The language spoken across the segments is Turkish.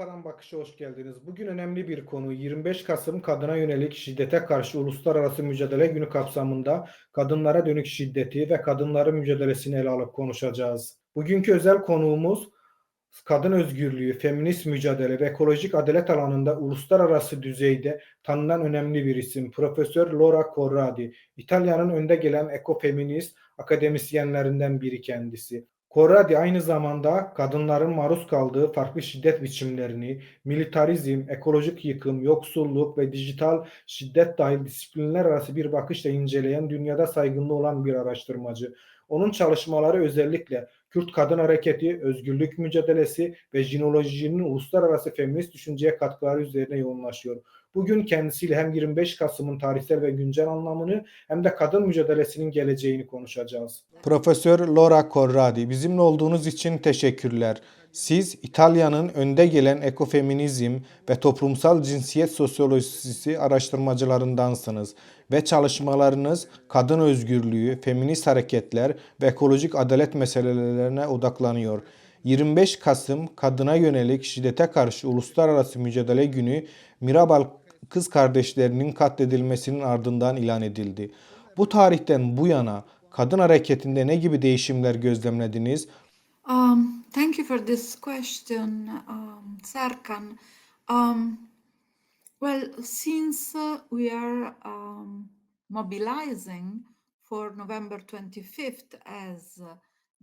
Avrupa'dan Bakış'a hoş geldiniz. Bugün önemli bir konu 25 Kasım Kadına Yönelik Şiddete Karşı Uluslararası Mücadele Günü kapsamında kadınlara dönük şiddeti ve kadınların mücadelesini ele alıp konuşacağız. Bugünkü özel konuğumuz kadın özgürlüğü, feminist mücadele ve ekolojik adalet alanında uluslararası düzeyde tanınan önemli bir isim. Profesör Laura Corradi, İtalya'nın önde gelen ekofeminist akademisyenlerinden biri kendisi. Corradi aynı zamanda kadınların maruz kaldığı farklı şiddet biçimlerini, militarizm, ekolojik yıkım, yoksulluk ve dijital şiddet dahil disiplinler arası bir bakışla inceleyen dünyada saygınlığı olan bir araştırmacı. Onun çalışmaları özellikle Kürt kadın hareketi, özgürlük mücadelesi ve jinolojinin uluslararası feminist düşünceye katkıları üzerine yoğunlaşıyor. Bugün kendisiyle hem 25 Kasım'ın tarihsel ve güncel anlamını hem de kadın mücadelesinin geleceğini konuşacağız. Profesör Laura Corradi, bizimle olduğunuz için teşekkürler. Siz İtalya'nın önde gelen ekofeminizm ve toplumsal cinsiyet sosyolojisi araştırmacılarındansınız ve çalışmalarınız kadın özgürlüğü, feminist hareketler ve ekolojik adalet meselelerine odaklanıyor. 25 Kasım Kadına Yönelik Şiddete Karşı Uluslararası Mücadele Günü Mirabal kız kardeşlerinin katledilmesinin ardından ilan edildi. Bu tarihten bu yana kadın hareketinde ne gibi değişimler gözlemlediniz? Um, thank you for this question, um, Serkan. Um, well, since uh, we are um, mobilizing for November 25th as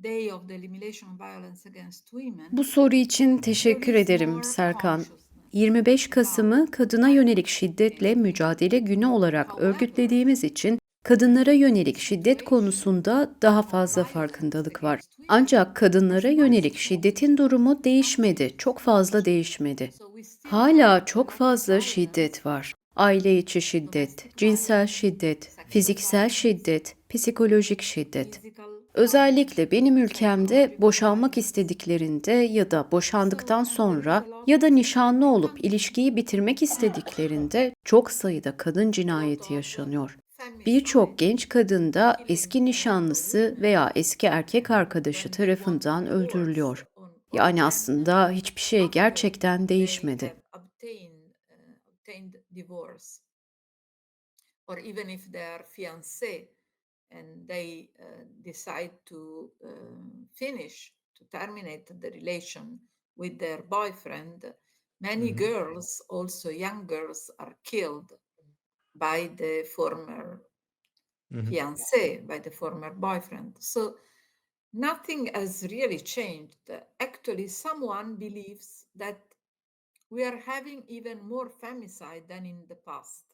Day of the Elimination of Violence Against Women, Bu soru için teşekkür ederim Serkan. consciousness 25 Kasım'ı kadına yönelik şiddetle mücadele günü olarak örgütlediğimiz için kadınlara yönelik şiddet konusunda daha fazla farkındalık var. Ancak kadınlara yönelik şiddetin durumu değişmedi, çok fazla değişmedi. Hala çok fazla şiddet var. Aile içi şiddet, cinsel şiddet, fiziksel şiddet, psikolojik şiddet. Özellikle benim ülkemde boşanmak istediklerinde ya da boşandıktan sonra ya da nişanlı olup ilişkiyi bitirmek istediklerinde çok sayıda kadın cinayeti yaşanıyor. Birçok genç kadın da eski nişanlısı veya eski erkek arkadaşı tarafından öldürülüyor. Yani aslında hiçbir şey gerçekten değişmedi. uh, or even if they are fiancé and they uh, decide to um, finish, to terminate the relation with their boyfriend, many Mhm. girls, also young girls, are killed by the former fiancé, by the former boyfriend. So nothing has really changed. Actually, someone believes that we are having even more femicide than in the past.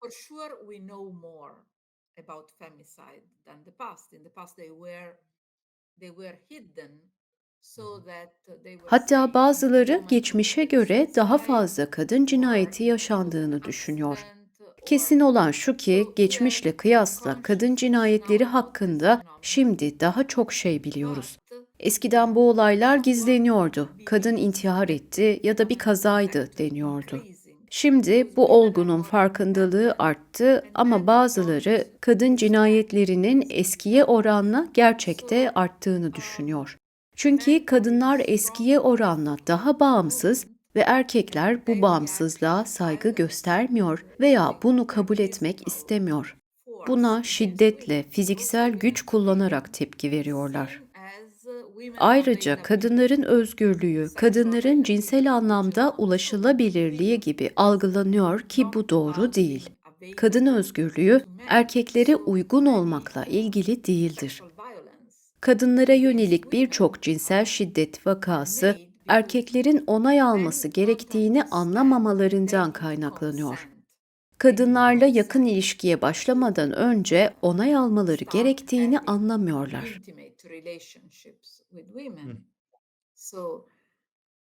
For sure, we know more about femicide than the past. In the past, they were they were hidden Hatta bazıları geçmişe göre daha fazla kadın cinayeti yaşandığını düşünüyor. Kesin olan şu ki geçmişle kıyasla kadın cinayetleri hakkında şimdi daha çok şey biliyoruz. Eskiden bu olaylar gizleniyordu. Kadın intihar etti ya da bir kazaydı deniyordu. Şimdi bu olgunun farkındalığı arttı ama bazıları kadın cinayetlerinin eskiye oranla gerçekte arttığını düşünüyor. Çünkü kadınlar eskiye oranla daha bağımsız ve erkekler bu bağımsızlığa saygı göstermiyor veya bunu kabul etmek istemiyor. Buna şiddetle, fiziksel güç kullanarak tepki veriyorlar. Ayrıca kadınların özgürlüğü, kadınların cinsel anlamda ulaşılabilirliği gibi algılanıyor ki bu doğru değil. Kadın özgürlüğü erkeklere uygun olmakla ilgili değildir. Kadınlara yönelik birçok cinsel şiddet vakası erkeklerin onay alması gerektiğini anlamamalarından kaynaklanıyor. Kadınlarla yakın ilişkiye başlamadan önce onay almaları gerektiğini anlamıyorlar.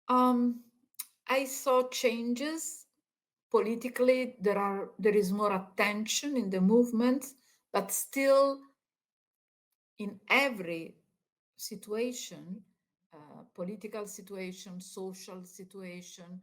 um, politically. There are there is more attention in the movement, but still, in every situation, uh, political situation, social situation,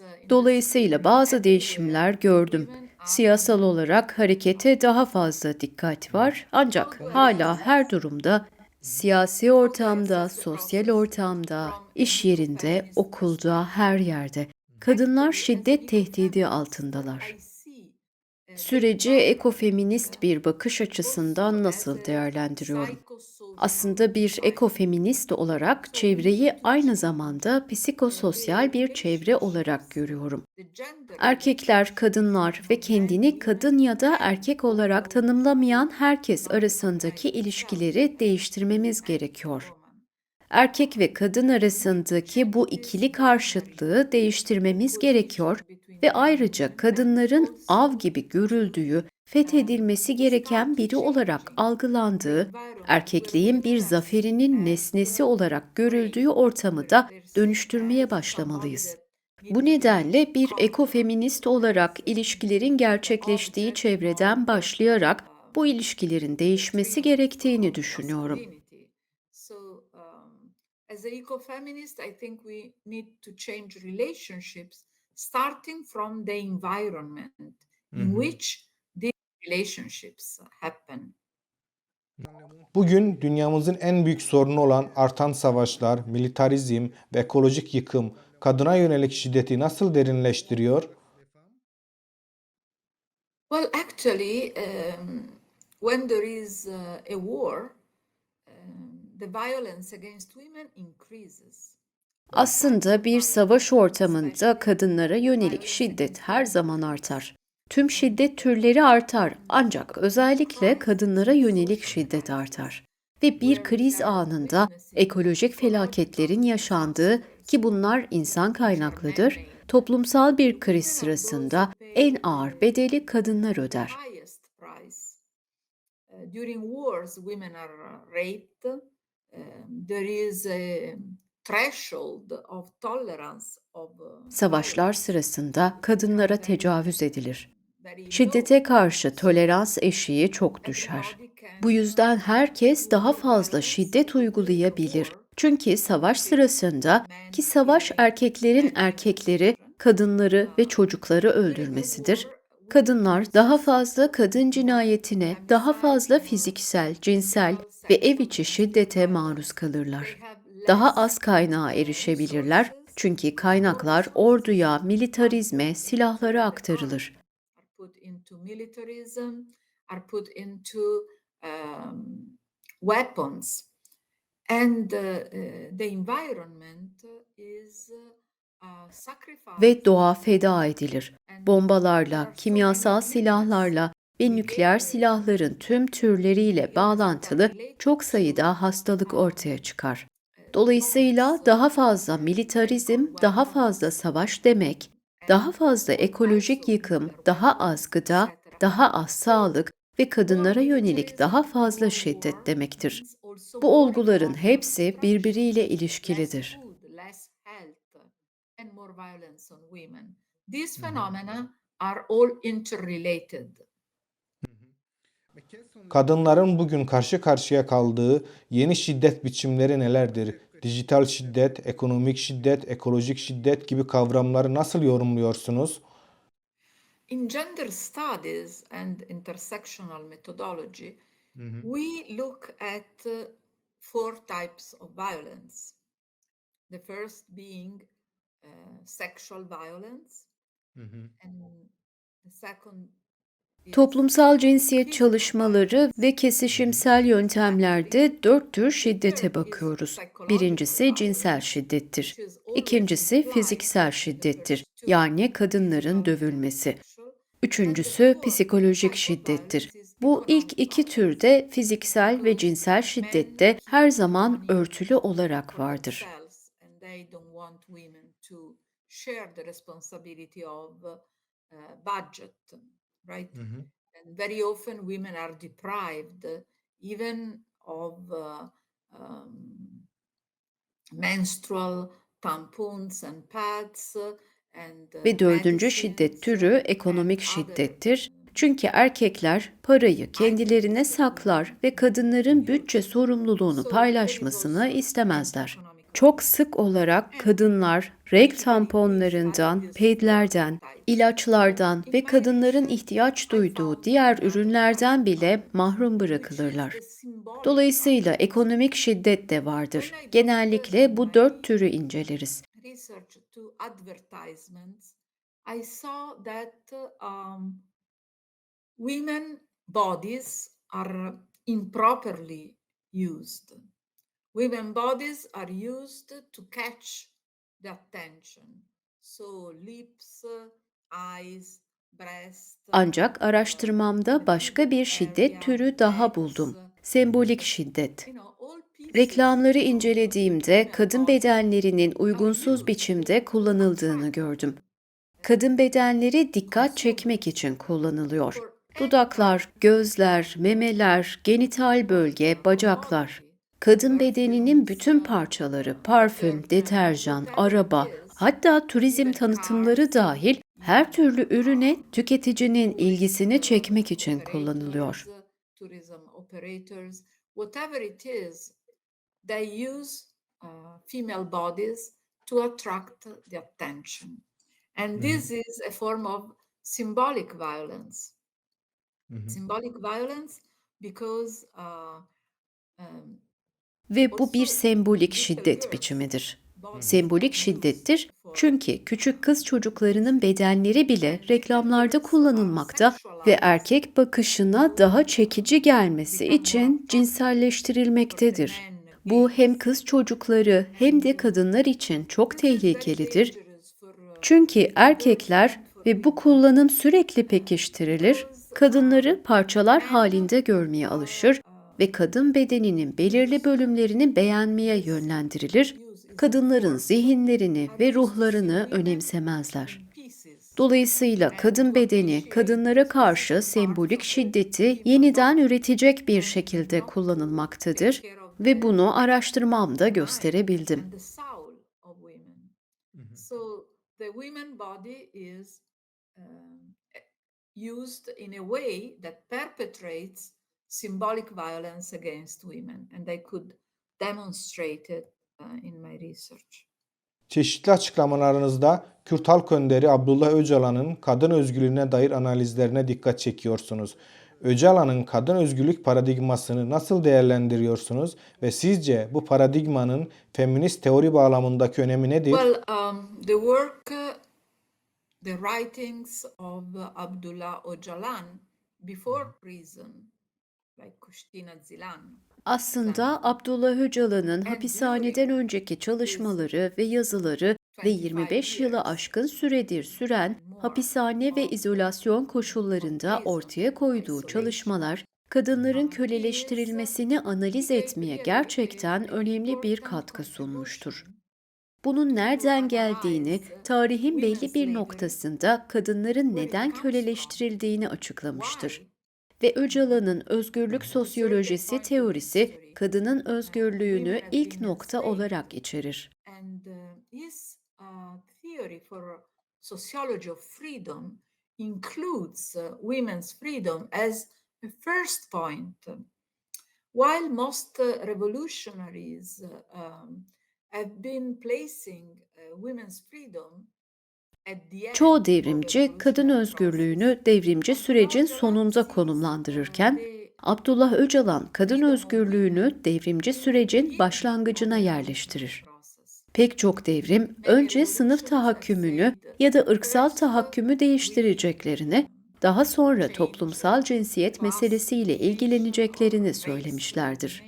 uh, Dolayısıyla bazı değişimler gördüm. Siyasal olarak harekete daha fazla dikkat var. Ancak hala her durumda Siyasi ortamda, sosyal ortamda, iş yerinde, okulda, her yerde. Kadınlar şiddet tehdidi altındalar. Süreci ekofeminist bir bakış açısından nasıl değerlendiriyorum? Aslında bir ekofeminist olarak çevreyi aynı zamanda psikososyal bir çevre olarak görüyorum. Erkekler, kadınlar ve kendini kadın ya da erkek olarak tanımlamayan herkes arasındaki ilişkileri değiştirmemiz gerekiyor. Erkek ve kadın arasındaki bu ikili karşıtlığı değiştirmemiz gerekiyor ve ayrıca kadınların av gibi görüldüğü, fethedilmesi gereken biri olarak algılandığı, erkekliğin bir zaferinin nesnesi olarak görüldüğü ortamı da dönüştürmeye başlamalıyız. Bu nedenle bir ekofeminist olarak ilişkilerin gerçekleştiği çevreden başlayarak bu ilişkilerin değişmesi gerektiğini düşünüyorum. Um, as an ecofeminist, I think we need to change relationships starting from the environment in which these relationships happen. Bugün dünyamızın en büyük sorunu olan artan savaşlar, militarizm ve ekolojik yıkım kadına yönelik şiddeti nasıl derinleştiriyor? Well, actually, um, when there is uh, a war, um, the violence against women increases. Aslında bir savaş ortamında kadınlara yönelik şiddet her zaman artar. Tüm şiddet türleri artar ancak özellikle kadınlara yönelik şiddet artar. Ve bir kriz anında ekolojik felaketlerin yaşandığı ki bunlar insan kaynaklıdır, toplumsal bir kriz sırasında en ağır bedeli kadınlar öder. during wars, women are raped. Um, there is a threshold of tolerance of uh, Savaşlar sırasında kadınlara tecavüz edilir. Şiddete karşı tolerans eşiği çok düşer. Bu yüzden herkes daha fazla şiddet uygulayabilir. Çünkü savaş sırasında ki savaş erkeklerin erkekleri, kadınları ve çocukları öldürmesidir. Kadınlar daha fazla kadın cinayetine, daha fazla fiziksel, cinsel ve ev içi şiddete maruz kalırlar. Daha az kaynağa erişebilirler çünkü kaynaklar orduya, militarizme, silahlara aktarılır. ve doğa feda edilir. Bombalarla, kimyasal silahlarla ve nükleer silahların tüm türleriyle bağlantılı çok sayıda hastalık ortaya çıkar. Dolayısıyla daha fazla militarizm, daha fazla savaş demek, daha fazla ekolojik yıkım, daha az gıda, daha az sağlık ve kadınlara yönelik daha fazla şiddet demektir. Bu olguların hepsi birbiriyle ilişkilidir. These phenomena are all interrelated. Kadınların bugün karşı karşıya kaldığı yeni şiddet biçimleri nelerdir? Dijital şiddet, ekonomik şiddet, ekolojik şiddet gibi kavramları nasıl yorumluyorsunuz? In gender studies and intersectional methodology, we look at four types of violence. The first being uh, sexual violence, and the second Toplumsal cinsiyet çalışmaları ve kesişimsel yöntemlerde dört tür şiddete bakıyoruz. Birincisi cinsel şiddettir. İkincisi fiziksel şiddettir. Yani kadınların dövülmesi. Üçüncüsü psikolojik şiddettir. Bu ilk iki türde fiziksel ve cinsel şiddette her zaman örtülü olarak vardır. uh, budget, right? And very often women are deprived even of uh, um, menstrual tampons and pads and uh, Ve dördüncü şiddet türü ekonomik şiddettir. Çünkü erkekler parayı kendilerine saklar ve kadınların bütçe sorumluluğunu paylaşmasını istemezler. Çok sık olarak kadınlar reg tamponlarından, pedlerden, ilaçlardan ve kadınların ihtiyaç duyduğu diğer ürünlerden bile mahrum bırakılırlar. Dolayısıyla ekonomik şiddet de vardır. Genellikle bu dört türü inceleriz. I saw that um, women bodies are improperly used. Women bodies are used to catch the attention. So lips, eyes. Ancak araştırmamda başka bir şiddet türü daha buldum. Sembolik şiddet. Reklamları incelediğimde kadın bedenlerinin uygunsuz biçimde kullanıldığını gördüm. Kadın bedenleri dikkat çekmek için kullanılıyor. Dudaklar, gözler, memeler, genital bölge, bacaklar. Kadın bedeninin bütün parçaları, parfüm, deterjan, araba, hatta turizm tanıtımları dahil her türlü ürüne tüketicinin ilgisini çekmek için kullanılıyor. Tourism operators, whatever it is, they use female bodies to attract the attention. And this is a form of symbolic violence. Symbolic violence because uh, um, Ve bu bir sembolik şiddet biçimidir. Sembolik şiddettir çünkü küçük kız çocuklarının bedenleri bile reklamlarda kullanılmakta ve erkek bakışına daha çekici gelmesi için cinselleştirilmektedir. Bu hem kız çocukları hem de kadınlar için çok tehlikelidir. Çünkü erkekler ve bu kullanım sürekli pekiştirilir, kadınları parçalar halinde görmeye alışır ve kadın bedeninin belirli bölümlerini beğenmeye yönlendirilir, kadınların zihinlerini ve ruhlarını önemsemezler. Dolayısıyla kadın bedeni kadınlara karşı sembolik şiddeti yeniden üretecek bir şekilde kullanılmaktadır ve bunu araştırmamda gösterebildim. um, used in a way that perpetrates symbolic violence against women, and I could demonstrate it uh, in my research. Çeşitli açıklamalarınızda Kürt halk önderi Abdullah Öcalan'ın kadın özgürlüğüne dair analizlerine dikkat çekiyorsunuz. Öcalan'ın kadın özgürlük paradigmasını nasıl değerlendiriyorsunuz ve sizce bu paradigmanın feminist teori bağlamındaki önemi nedir? Well, um, the work, uh, the writings of Abdullah Öcalan before prison, Aslında Abdullah Öcalan'ın hapishaneden önceki çalışmaları ve yazıları ve 25 yılı aşkın süredir süren hapishane ve izolasyon koşullarında ortaya koyduğu çalışmalar, kadınların köleleştirilmesini analiz etmeye gerçekten önemli bir katkı sunmuştur. Bunun nereden geldiğini, tarihin belli bir noktasında kadınların neden köleleştirildiğini açıklamıştır ve Öcalan'ın özgürlük sosyolojisi teorisi kadının özgürlüğünü ilk nokta olarak içerir. uh, uh, sociology of freedom includes uh, women's freedom as a first point. While most revolutionaries um, have been placing women's freedom Çoğu devrimci kadın özgürlüğünü devrimci sürecin sonunda konumlandırırken, Abdullah Öcalan kadın özgürlüğünü devrimci sürecin başlangıcına yerleştirir. Pek çok devrim önce sınıf tahakkümünü ya da ırksal tahakkümü değiştireceklerini, daha sonra toplumsal cinsiyet meselesiyle ilgileneceklerini söylemişlerdir.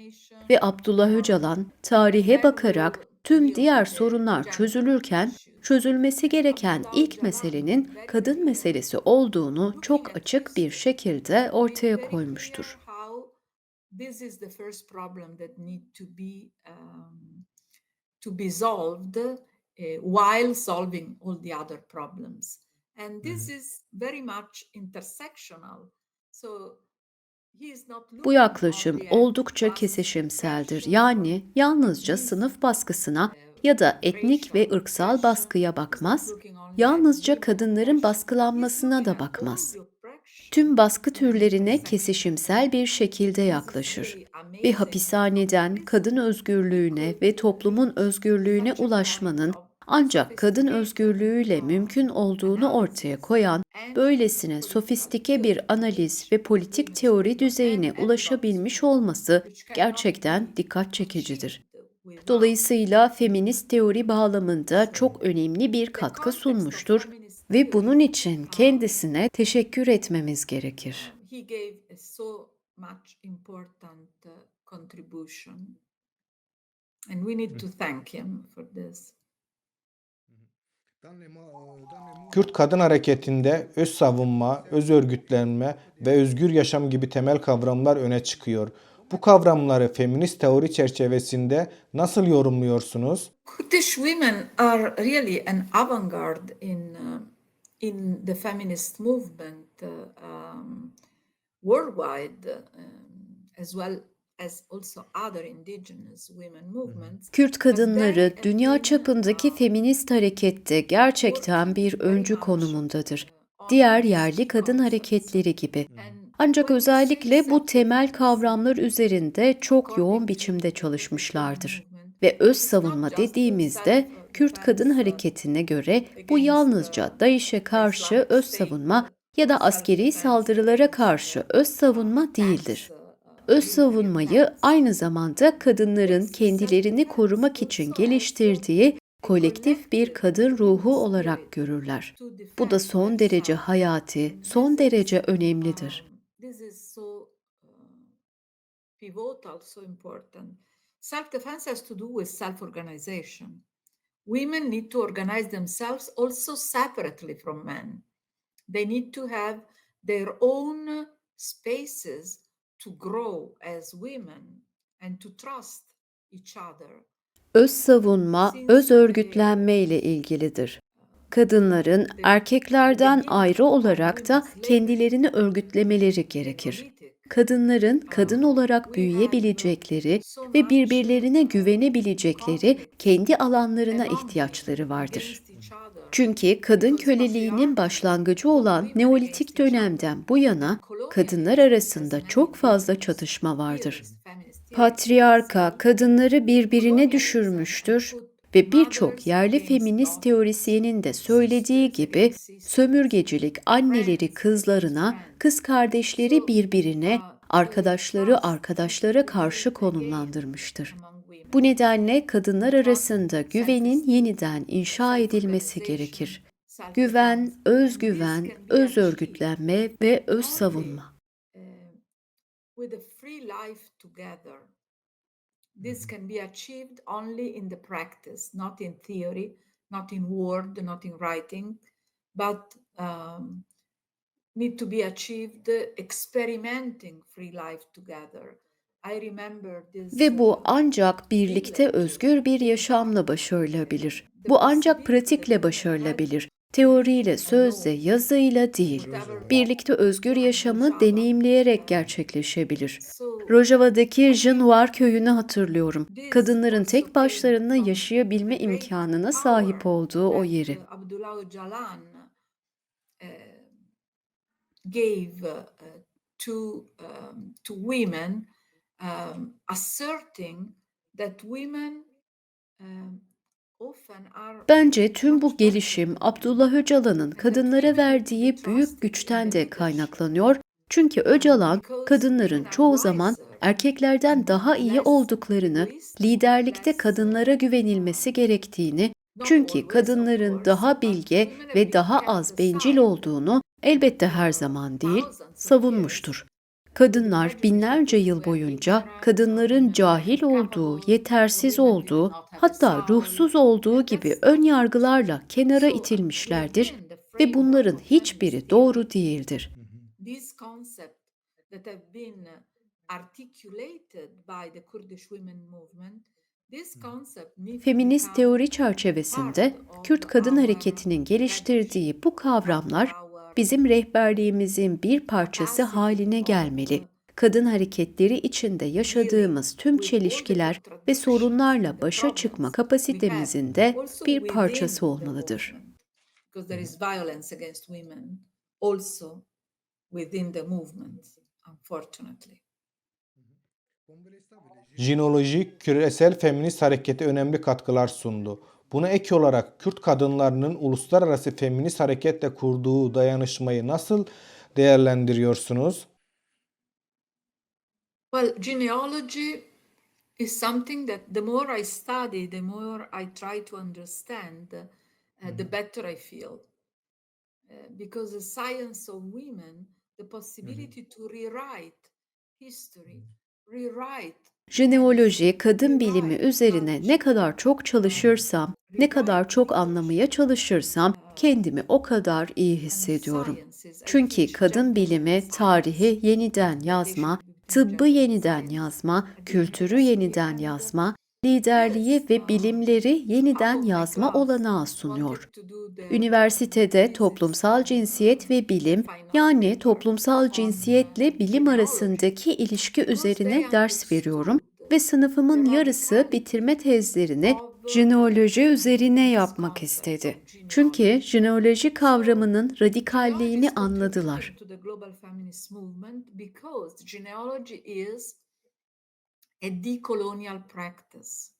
Ve Abdullah Öcalan tarihe bakarak tüm diğer sorunlar çözülürken çözülmesi gereken ilk meselenin kadın meselesi olduğunu çok açık bir şekilde ortaya koymuştur. This is the first problem that need to be um, to be solved uh, while solving all the other problems, and this is very much intersectional. So Bu yaklaşım oldukça kesişimseldir. Yani yalnızca sınıf baskısına ya da etnik ve ırksal baskıya bakmaz, yalnızca kadınların baskılanmasına da bakmaz. tüm baskı türlerine kesişimsel bir şekilde yaklaşır. Bir hapishaneden kadın özgürlüğüne ve toplumun özgürlüğüne ulaşmanın ancak kadın özgürlüğüyle mümkün olduğunu ortaya koyan, böylesine sofistike bir analiz ve politik teori düzeyine ulaşabilmiş olması gerçekten dikkat çekicidir. Dolayısıyla feminist teori bağlamında çok önemli bir katkı sunmuştur ve bunun için kendisine teşekkür etmemiz gerekir. İmportant uh. Kürt kadın hareketinde öz savunma, öz örgütlenme ve özgür yaşam gibi temel kavramlar öne çıkıyor. Bu kavramları feminist teori çerçevesinde nasıl yorumluyorsunuz? Kurdish women are really an avant-garde in uh, in the feminist movement uh, um, worldwide, um, as well as also other indigenous women movements. Kürt kadınları dünya çapındaki feminist harekette gerçekten bir öncü konumundadır. Diğer yerli kadın hareketleri gibi. Ancak özellikle bu temel kavramlar üzerinde çok yoğun biçimde çalışmışlardır. Ve öz savunma dediğimizde Kürt kadın hareketine göre bu yalnızca DAEŞ'e karşı öz savunma ya da askeri saldırılara karşı öz savunma değildir. Öz savunmayı aynı zamanda kadınların kendilerini korumak için geliştirdiği kolektif bir kadın ruhu olarak görürler. Bu da son derece hayati, son derece önemlidir. This is so uh, pivotal, so important. Self-defense has to do with self-organization. Women need to organize themselves also separately from men. They need to have their own spaces to grow as women and to trust each other. Öz savunma, öz örgütlenme ile ilgilidir. Kadınların erkeklerden ayrı olarak da kendilerini örgütlemeleri gerekir. Kadınların kadın olarak büyüyebilecekleri ve birbirlerine güvenebilecekleri kendi alanlarına ihtiyaçları vardır. Çünkü kadın köleliğinin başlangıcı olan Neolitik dönemden bu yana kadınlar arasında çok fazla çatışma vardır. Patriarka kadınları birbirine düşürmüştür ve birçok yerli feminist teorisyenin de söylediği gibi sömürgecilik anneleri kızlarına, kız kardeşleri birbirine, arkadaşları arkadaşlara karşı konumlandırmıştır. Bu nedenle kadınlar arasında güvenin yeniden inşa edilmesi gerekir. Güven, özgüven, öz örgütlenme ve öz savunma. with a free life together. This can be achieved only in the practice, not in theory, not in word, not in writing, but um, need to be achieved experimenting free life together. I remember this. Ve bu ancak birlikte özgür bir yaşamla başarılabilir. Bu ancak pratikle başarılabilir. Teoriyle, sözle, yazıyla değil. Birlikte özgür yaşamı deneyimleyerek gerçekleşebilir. Rojava'daki Januar köyünü hatırlıyorum. Kadınların tek başlarına yaşayabilme imkanına sahip olduğu o yeri. Gave uh, to um, to women, um, asserting that women um, Bence tüm bu gelişim Abdullah Öcalan'ın kadınlara verdiği büyük güçten de kaynaklanıyor. Çünkü Öcalan kadınların çoğu zaman erkeklerden daha iyi olduklarını, liderlikte kadınlara güvenilmesi gerektiğini, çünkü kadınların daha bilge ve daha az bencil olduğunu elbette her zaman değil, savunmuştur. Kadınlar binlerce yıl boyunca kadınların cahil olduğu, yetersiz olduğu, hatta ruhsuz olduğu gibi ön yargılarla kenara itilmişlerdir ve bunların hiçbiri doğru değildir. Feminist teori çerçevesinde Kürt kadın hareketinin geliştirdiği bu kavramlar bizim rehberliğimizin bir parçası haline gelmeli. Kadın hareketleri içinde yaşadığımız tüm çelişkiler ve sorunlarla başa çıkma kapasitemizin de bir parçası olmalıdır. Because there is violence against women also within the movement, unfortunately. Jinoloji küresel feminist harekete önemli katkılar sundu. Buna ek olarak Kürt kadınlarının uluslararası feminist hareketle kurduğu dayanışmayı nasıl değerlendiriyorsunuz? Well, genealogy is something that the more I study, the more I try to understand, uh, the better I feel. Uh, because the science of women, the possibility to rewrite history, rewrite Jeneoloji, kadın bilimi üzerine ne kadar çok çalışırsam, ne kadar çok anlamaya çalışırsam kendimi o kadar iyi hissediyorum. Çünkü kadın bilimi tarihi yeniden yazma, tıbbı yeniden yazma, kültürü yeniden yazma, liderliği ve bilimleri yeniden yazma olanağı sunuyor. Üniversitede toplumsal cinsiyet ve bilim yani toplumsal cinsiyetle bilim arasındaki ilişki üzerine ders veriyorum ve sınıfımın yarısı bitirme tezlerini jineoloji üzerine yapmak istedi. Çünkü jineoloji kavramının radikalliğini anladılar. To the global feminist movement because genealogy is a decolonial practice.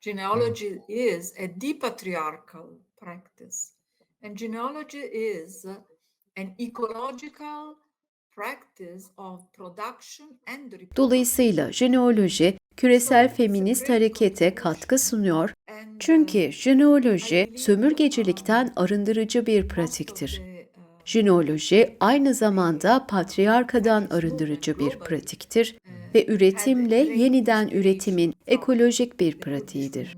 Genealogy is a depatriarchal practice. And genealogy is an ecological practice of production and. Dolayısıyla jineoloji küresel feminist harekete katkı sunuyor uh, çünkü jineoloji sömürgecilikten arındırıcı bir pratiktir. Jineoloji aynı zamanda patriarkadan arındırıcı bir pratiktir ve üretimle yeniden üretimin ekolojik bir pratiğidir.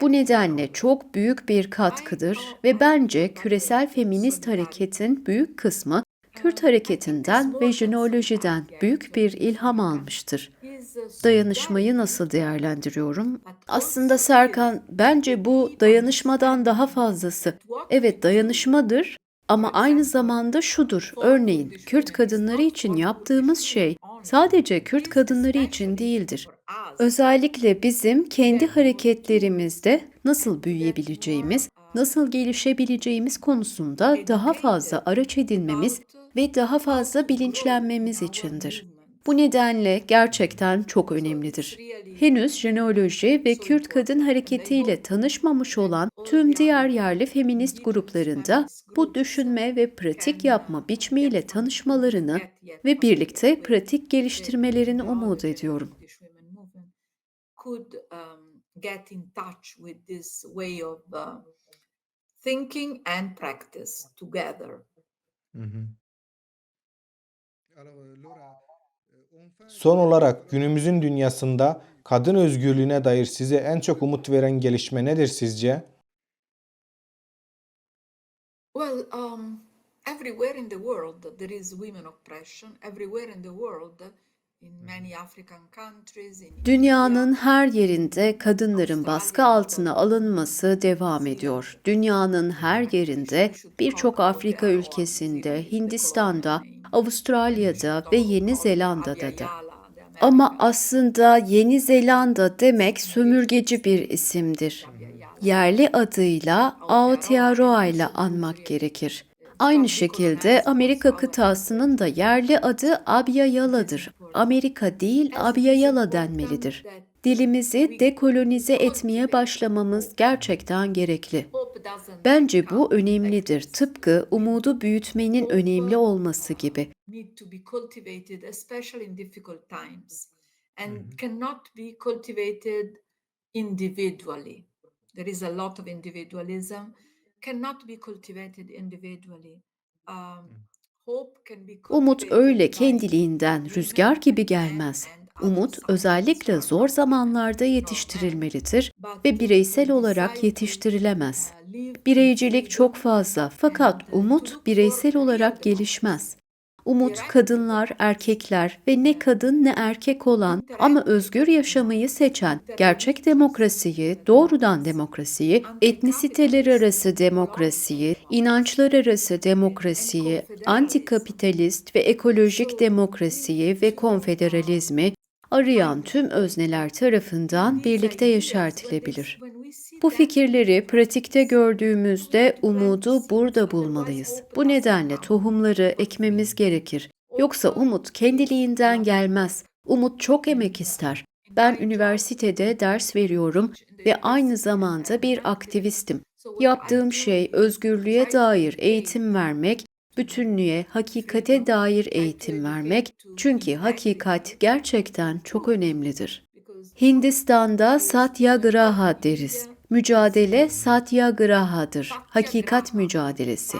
Bu nedenle çok büyük bir katkıdır ve bence küresel feminist hareketin büyük kısmı Kürt hareketinden ve jineolojiden büyük bir ilham almıştır. Dayanışmayı nasıl değerlendiriyorum? Aslında Serkan, bence bu dayanışmadan daha fazlası. Evet dayanışmadır ama aynı zamanda şudur. Örneğin Kürt kadınları için yaptığımız şey sadece Kürt kadınları için değildir. Özellikle bizim kendi hareketlerimizde nasıl büyüyebileceğimiz, nasıl gelişebileceğimiz konusunda daha fazla araç edinmemiz ve daha fazla bilinçlenmemiz içindir. Bu nedenle gerçekten çok önemlidir. Henüz jeneoloji ve Kürt kadın hareketiyle tanışmamış olan tüm diğer yerli feminist gruplarında bu düşünme ve pratik yapma biçimiyle tanışmalarını ve birlikte pratik geliştirmelerini umut ediyorum. Thinking and practice together. Son olarak günümüzün dünyasında kadın özgürlüğüne dair size en çok umut veren gelişme nedir sizce? Well, um, everywhere in the world there is women oppression. Everywhere in the world, in many African countries, in Dünyanın her yerinde kadınların baskı altına alınması devam ediyor. Dünyanın her yerinde birçok Afrika ülkesinde, Hindistan'da, Avustralya'da ve Yeni Zelanda'da da. Ama aslında Yeni Zelanda demek sömürgeci bir isimdir. Yerli adıyla Aotearoa ile anmak gerekir. Aynı şekilde Amerika kıtasının da yerli adı Abiyayala'dır. Amerika değil Abiyayala denmelidir. Dilimizi dekolonize etmeye başlamamız gerçekten gerekli. Bence bu önemlidir. Tıpkı umudu büyütmenin önemli olması gibi. and cannot be cultivated individually. There is a lot of individualism, cannot be cultivated individually. Um, hope can be Umut öyle kendiliğinden rüzgar gibi gelmez. Umut özellikle zor zamanlarda yetiştirilmelidir ve bireysel olarak yetiştirilemez. Bireycilik çok fazla fakat umut bireysel olarak gelişmez. Umut kadınlar, erkekler ve ne kadın ne erkek olan ama özgür yaşamayı seçen, gerçek demokrasiyi, doğrudan demokrasiyi, etnisiteler arası demokrasiyi, inançlar arası demokrasiyi, antikapitalist ve ekolojik demokrasiyi ve konfederalizmi, arayan tüm özneler tarafından birlikte yeşertilebilir. Bu fikirleri pratikte gördüğümüzde umudu burada bulmalıyız. Bu nedenle tohumları ekmemiz gerekir. Yoksa umut kendiliğinden gelmez. Umut çok emek ister. Ben üniversitede ders veriyorum ve aynı zamanda bir aktivistim. Yaptığım şey özgürlüğe dair eğitim vermek, bütünlüğe, hakikate dair eğitim vermek. Çünkü hakikat gerçekten çok önemlidir. Hindistan'da Satyagraha deriz. Mücadele Satyagraha'dır. Hakikat mücadelesi.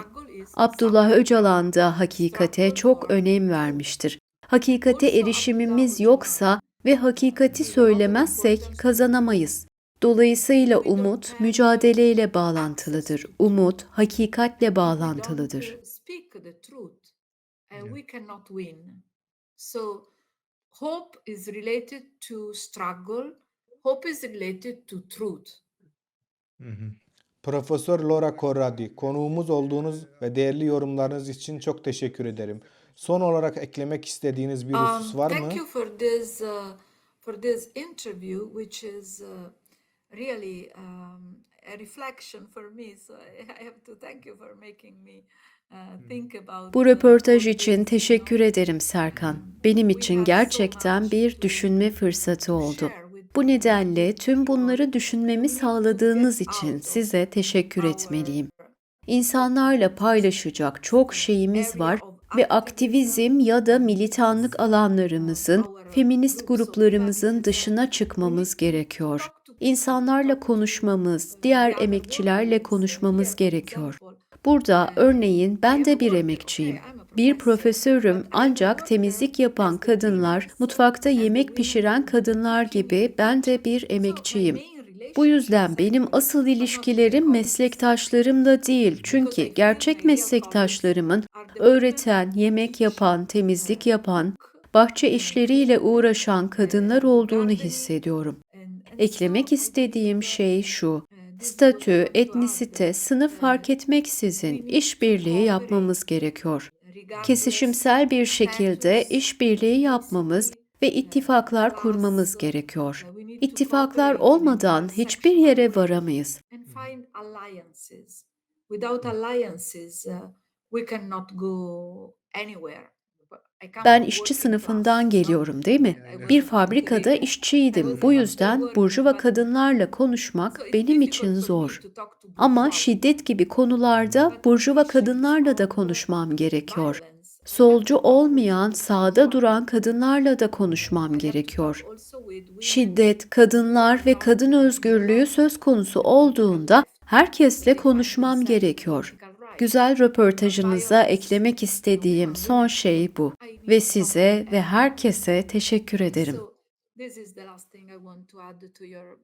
Abdullah Öcalan da hakikate çok önem vermiştir. Hakikate erişimimiz yoksa ve hakikati söylemezsek kazanamayız. Dolayısıyla umut mücadeleyle bağlantılıdır. Umut hakikatle bağlantılıdır. Speak the truth, and we cannot win. So, hope is related to struggle. Hope is related to truth. Hı hı. Profesör Laura Corradi, konuğumuz olduğunuz ve değerli yorumlarınız için çok teşekkür ederim. Son olarak eklemek istediğiniz bir husus Um, var mı? thank you for this uh, for this interview, which is uh, really um, a reflection for me. So I have to thank you for making me. Bu uh, röportaj için teşekkür ederim Serkan. Benim için gerçekten bir düşünme fırsatı oldu. Bu nedenle tüm bunları düşünmemi sağladığınız için size teşekkür etmeliyim. İnsanlarla paylaşacak çok şeyimiz var ve aktivizm ya da militanlık alanlarımızın, feminist gruplarımızın dışına çıkmamız gerekiyor. İnsanlarla konuşmamız, diğer emekçilerle konuşmamız gerekiyor. Burada örneğin ben de bir emekçiyim. Bir profesörüm ancak temizlik yapan kadınlar, mutfakta yemek pişiren kadınlar gibi ben de bir emekçiyim. Bu yüzden benim asıl ilişkilerim meslektaşlarımla değil. Çünkü gerçek meslektaşlarımın öğreten, yemek yapan, temizlik yapan, bahçe işleriyle uğraşan kadınlar olduğunu hissediyorum. Eklemek istediğim şey şu. Statü, etnisite, sınıf fark etmeksizin işbirliği yapmamız gerekiyor. Kesişimsel bir şekilde işbirliği yapmamız ve ittifaklar kurmamız gerekiyor. İttifaklar olmadan hiçbir yere varamayız. Without alliances, uh, we cannot go anywhere. Ben işçi sınıfından geliyorum değil mi? Bir fabrikada işçiydim. Bu yüzden burjuva kadınlarla konuşmak benim için zor. Ama şiddet gibi konularda burjuva kadınlarla da konuşmam gerekiyor. Solcu olmayan, sağda duran kadınlarla da konuşmam gerekiyor. Şiddet, kadınlar ve kadın özgürlüğü söz konusu olduğunda herkesle konuşmam gerekiyor. Güzel röportajınıza eklemek istediğim son şey bu ve size ve herkese teşekkür ederim.